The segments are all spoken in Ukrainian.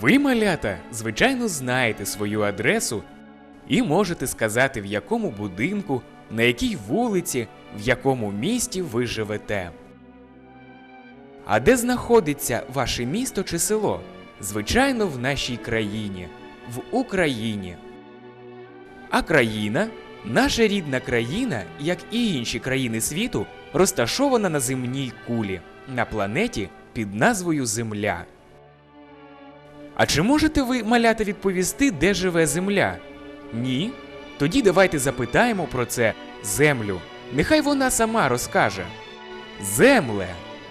Ви, малята, звичайно, знаєте свою адресу і можете сказати, в якому будинку, на якій вулиці, в якому місті ви живете. А де знаходиться ваше місто чи село? Звичайно, в нашій країні, в Україні. А країна, наша рідна країна, як і інші країни світу, розташована на земній кулі, на планеті під назвою Земля. А чи можете ви, малята, відповісти, де живе Земля? Ні? Тоді давайте запитаємо про це землю. Нехай вона сама розкаже. Земле,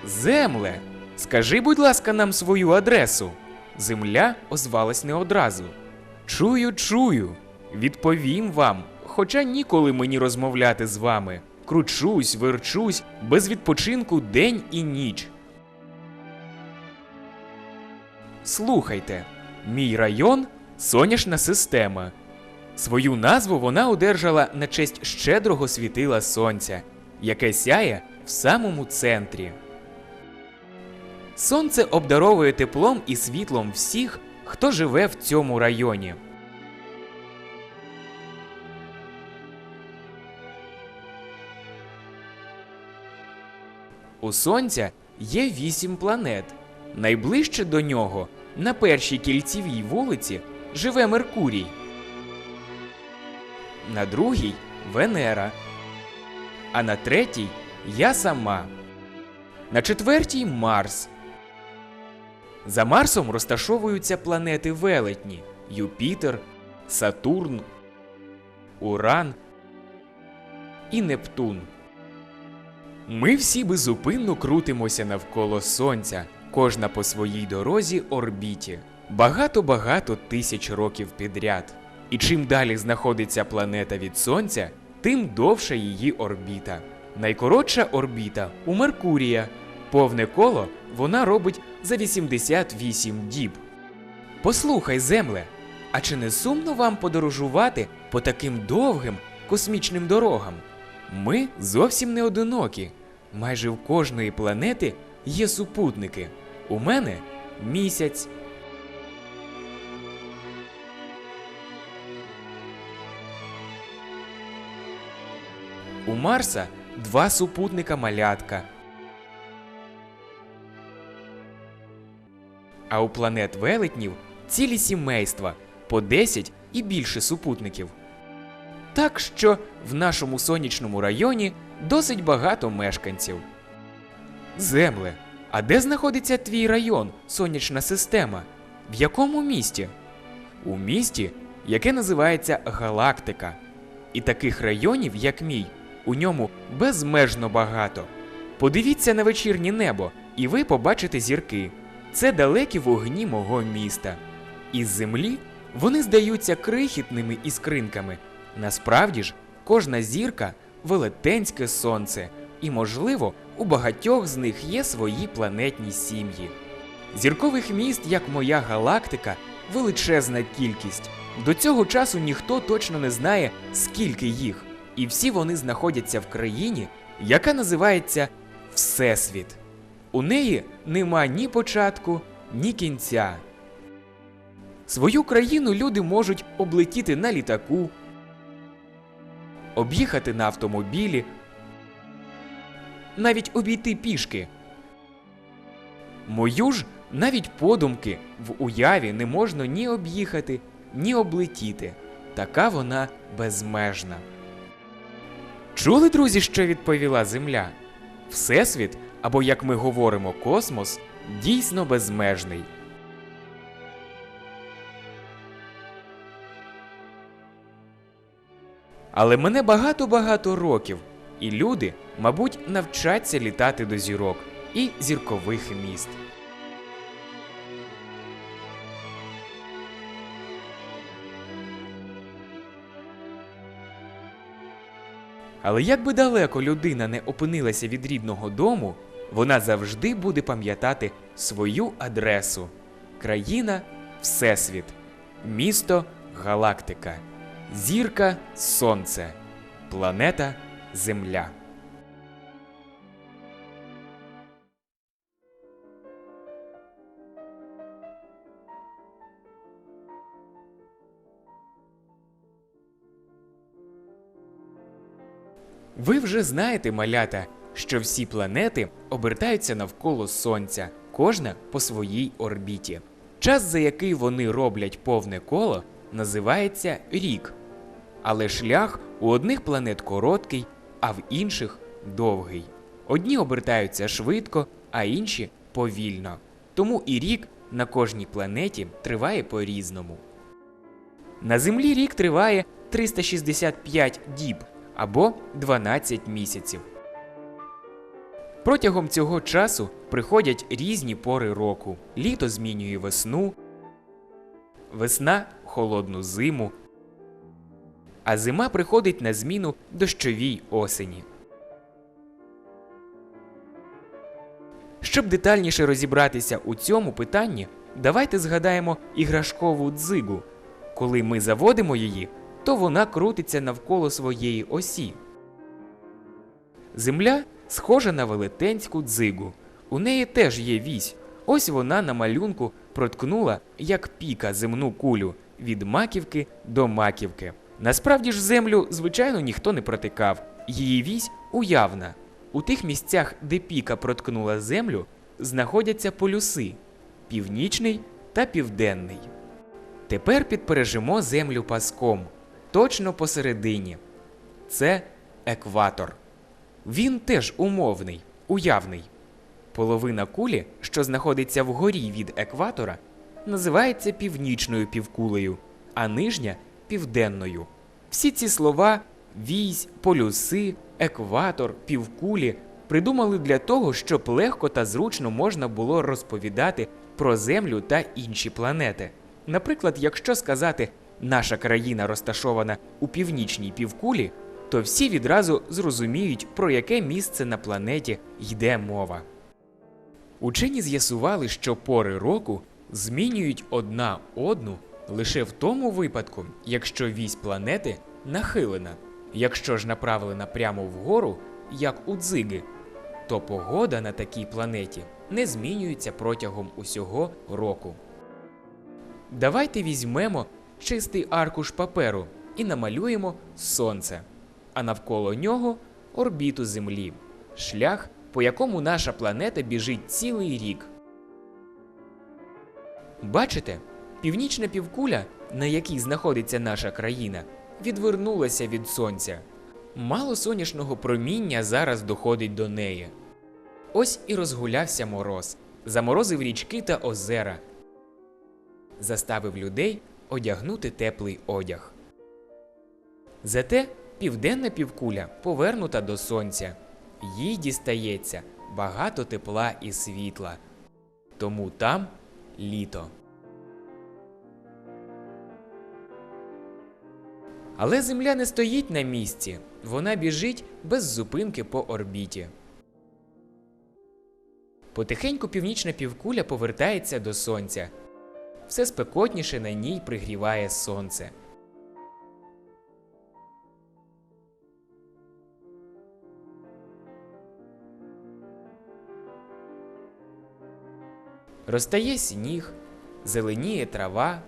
земле, скажи, будь ласка, нам свою адресу. Земля озвалась не одразу. Чую, чую. Відповім вам, хоча ніколи мені розмовляти з вами. Кручусь, верчусь, без відпочинку день і ніч. Слухайте, мій район сонячна система. Свою назву вона одержала на честь щедрого світила сонця, яке сяє в самому центрі. Сонце обдаровує теплом і світлом всіх, хто живе в цьому районі. У Сонця є вісім планет. Найближче до нього, на першій кільцевій вулиці, живе Меркурій. На другій Венера. А на третій я сама. На четвертій Марс. За Марсом розташовуються планети велетні Юпітер, Сатурн, Уран і Нептун. Ми всі безупинно крутимося навколо Сонця, кожна по своїй дорозі орбіті, багато-багато тисяч років підряд. І чим далі знаходиться планета від Сонця, тим довша її орбіта. Найкоротша орбіта у Меркурія. Повне коло вона робить за 88 діб. Послухай, Земле, а чи не сумно вам подорожувати по таким довгим космічним дорогам? Ми зовсім не одинокі. Майже в кожної планети є супутники. У мене місяць. У Марса два супутника малятка. А у планет велетнів цілі сімейства по 10 і більше супутників. Так що в нашому сонячному районі досить багато мешканців. Земле, а де знаходиться твій район, сонячна система? В якому місті? У місті, яке називається Галактика. І таких районів, як мій, у ньому безмежно багато. Подивіться на вечірнє небо, і ви побачите зірки. Це далекі вогні мого міста. Із землі вони здаються крихітними іскринками. Насправді ж, кожна зірка велетенське сонце, і, можливо, у багатьох з них є свої планетні сім'ї. Зіркових міст, як моя галактика, величезна кількість. До цього часу ніхто точно не знає, скільки їх, і всі вони знаходяться в країні, яка називається Всесвіт. У неї нема ні початку, ні кінця. Свою країну люди можуть облетіти на літаку, об'їхати на автомобілі, навіть обійти пішки. Мою ж навіть подумки в уяві не можна ні об'їхати, ні облетіти. Така вона безмежна. Чули, друзі, що відповіла Земля? Всесвіт, або як ми говоримо, космос, дійсно безмежний. Але мене багато-багато років, і люди, мабуть, навчаться літати до зірок і зіркових міст. Але як би далеко людина не опинилася від рідного дому, вона завжди буде пам'ятати свою адресу країна Всесвіт, місто Галактика, зірка Сонце, планета земля. Ви вже знаєте, малята, що всі планети обертаються навколо Сонця, кожна по своїй орбіті. Час, за який вони роблять повне коло, називається рік. Але шлях у одних планет короткий, а в інших довгий. Одні обертаються швидко, а інші повільно. Тому і рік на кожній планеті триває по-різному. На Землі рік триває 365 діб або 12 місяців. Протягом цього часу приходять різні пори року. Літо змінює весну, весна холодну зиму, а зима приходить на зміну дощовій осені. Щоб детальніше розібратися у цьому питанні, давайте згадаємо іграшкову дзигу. Коли ми заводимо її, то вона крутиться навколо своєї осі. Земля схожа на велетенську дзигу. У неї теж є вісь. Ось вона на малюнку проткнула, як піка земну кулю від маківки до маківки. Насправді ж землю, звичайно, ніхто не протикав. Її вісь уявна. У тих місцях, де піка проткнула землю, знаходяться полюси північний та південний. Тепер підпережимо землю паском, точно посередині. Це екватор. Він теж умовний, уявний. Половина кулі, що знаходиться вгорі від екватора, називається північною півкулею, а нижня південною. Всі ці слова вісь, полюси, екватор, півкулі придумали для того, щоб легко та зручно можна було розповідати про Землю та інші планети. Наприклад, якщо сказати наша країна розташована у північній півкулі, то всі відразу зрозуміють, про яке місце на планеті йде мова. Учені з'ясували, що пори року змінюють одна одну лише в тому випадку, якщо вісь планети нахилена. Якщо ж направлена прямо вгору, як у дзиги, то погода на такій планеті не змінюється протягом усього року. Давайте візьмемо чистий аркуш паперу і намалюємо сонце, а навколо нього орбіту Землі, шлях, по якому наша планета біжить цілий рік. Бачите, північна півкуля, на якій знаходиться наша країна, відвернулася від сонця. Мало сонячного проміння зараз доходить до неї. Ось і розгулявся мороз, заморозив річки та озера, заставив людей одягнути теплий одяг. Зате південна півкуля повернута до сонця, їй дістається багато тепла і світла, тому там літо. Але Земля не стоїть на місці, вона біжить без зупинки по орбіті. Потихеньку північна півкуля повертається до сонця. Все спекотніше на ній пригріває сонце. Розтає сніг, зеленіє трава.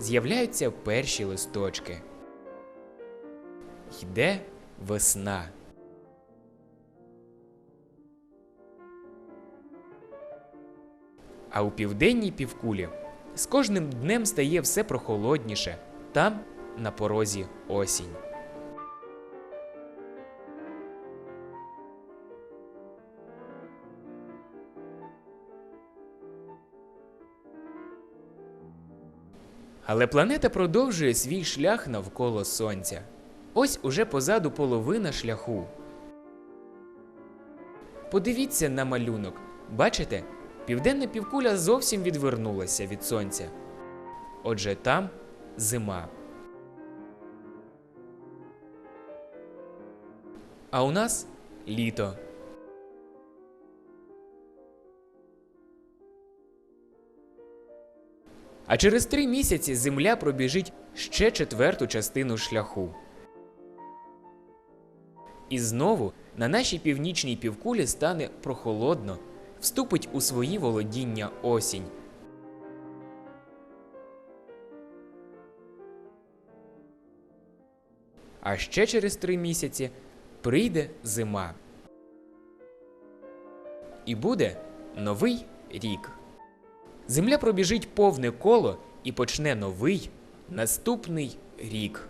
З'являються перші листочки. Йде весна. А у південній півкулі з кожним днем стає все прохолодніше. Там на порозі осінь. Але планета продовжує свій шлях навколо Сонця. Ось уже позаду половина шляху. Подивіться на малюнок. Бачите, південна півкуля зовсім відвернулася від сонця. Отже, там зима. А у нас літо. А через три місяці Земля пробіжить ще четверту частину шляху. І знову на нашій північній півкулі стане прохолодно, вступить у свої володіння осінь. А ще через три місяці прийде зима. І буде новий рік. Земля пробіжить повне коло і почне новий наступний рік.